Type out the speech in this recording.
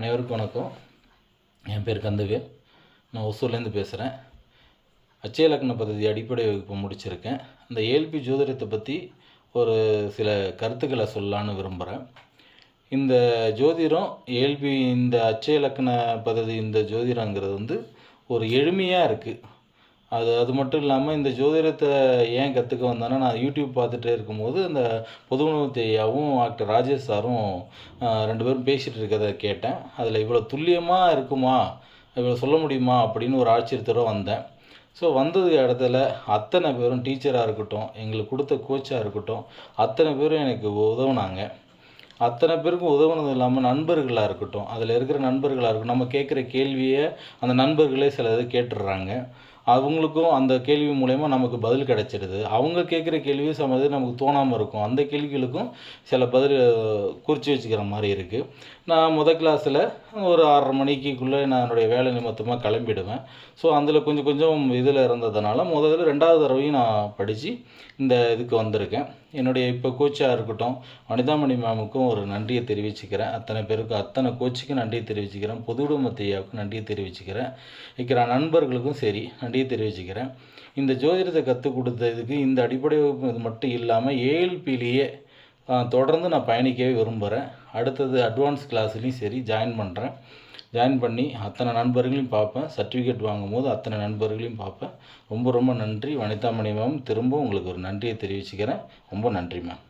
அனைவருக்கும் வணக்கம். என் பேர் கந்தவேல். நான் ஒசூர்லேருந்து பேசுகிறேன். அச்சய லக்ன பദ്ധதி அடிப்படை வகுப்பு முடிச்சிருக்கேன். அந்த ஏல்பி ஜோதிடத்தை பற்றி ஒரு சில கருத்துக்களை சொல்லலான்னு விரும்புகிறேன். இந்த ஜோதிடம் ஏல்பி இந்த அச்சய லக்ன பதவி இந்த ஜோதிடங்கிறது வந்து ஒரு எளிமையாக இருக்குது அது அது மட்டும் இல்லாமல் இந்த ஜோதிடத்தை ஏன் கற்றுக்க வந்தேன்னா நான் யூடியூப் பார்த்துட்டே இருக்கும்போது அந்த பொதுவுணவு ஐயாவும் டாக்டர் ராஜேஷ் சாரும் ரெண்டு பேரும் பேசிகிட்டு இருக்கிறத கேட்டேன். அதில் இவ்வளோ துல்லியமாக இருக்குமா இவ்வளோ சொல்ல முடியுமா அப்படின்னு ஒரு ஆச்சரியத்தோட வந்தேன். ஸோ வந்தது இடத்துல அத்தனை பேரும் டீச்சராக இருக்கட்டும் எங்களுக்கு கொடுத்த கோச்சாக இருக்கட்டும் அத்தனை பேரும் எனக்கு உதவுனாங்க. அத்தனை பேருக்கும் உதவுனது இல்லாமல் நண்பர்களாக இருக்கட்டும் அதில் இருக்கிற நண்பர்களாக இருக்கட்டும் நம்ம கேட்குற கேள்வியை அந்த நண்பர்களே சில இது கேட்டுடுறாங்க. அவங்களுக்கும் அந்த கேள்வி மூலயமா நமக்கு பதில் கிடைச்சிடுது அவங்க கேட்குற கேள்வி சம நமக்கு தோணாமல் இருக்கும். அந்த கேள்விகளுக்கும் சில பதில் குறித்து வச்சுக்கிற மாதிரி இருக்குது நான் முத கிளாஸில் ஒரு ஆறரை மணிக்குள்ளே நான் என்னுடைய வேலை நிமித்தமாக கிளம்பிடுவேன். ஸோ அதில் கொஞ்சம் கொஞ்சம் இதில் இருந்ததுனால முதல்ல ரெண்டாவது தடவையும் நான் படித்து இந்த இதுக்கு வந்திருக்கேன். என்னுடைய இப்போ கோச்சாக இருக்கட்டும் வனிதாமணி மேமுக்கும் ஒரு நன்றியை தெரிவிச்சுக்கிறேன். அத்தனை பேருக்கும் அத்தனை கோச்சுக்கும் நன்றியை தெரிவிச்சுக்கிறேன். பொது ஐயாவுக்கும் நன்றியை தெரிவிச்சுக்கிறேன். இருக்கிற நண்பர்களுக்கும் சரி நன்றி நன்றியை தெரிவிச்சுக்கிறேன். இந்த ஜோதிடத்தை கற்றுக் கொடுத்ததுக்கு இந்த அடிப்படை வகுப்பு இது மட்டும் இல்லாமல் ஏஎல்பிலேயே தொடர்ந்து நான் பயணிக்கவே விரும்புகிறேன் அடுத்தது அட்வான்ஸ் கிளாஸ்லேயும் சரி ஜாயின் பண்ணுறேன் ஜாயின் பண்ணி அத்தனை நண்பர்களையும் பார்ப்பேன். சர்டிஃபிகேட் வாங்கும்போது அத்தனை நண்பர்களையும் பார்ப்பேன். ரொம்ப ரொம்ப நன்றி. வனிதாமணி மேம் திரும்ப உங்களுக்கு ஒரு நன்றியை தெரிவிச்சுக்கிறேன். ரொம்ப நன்றி மேம்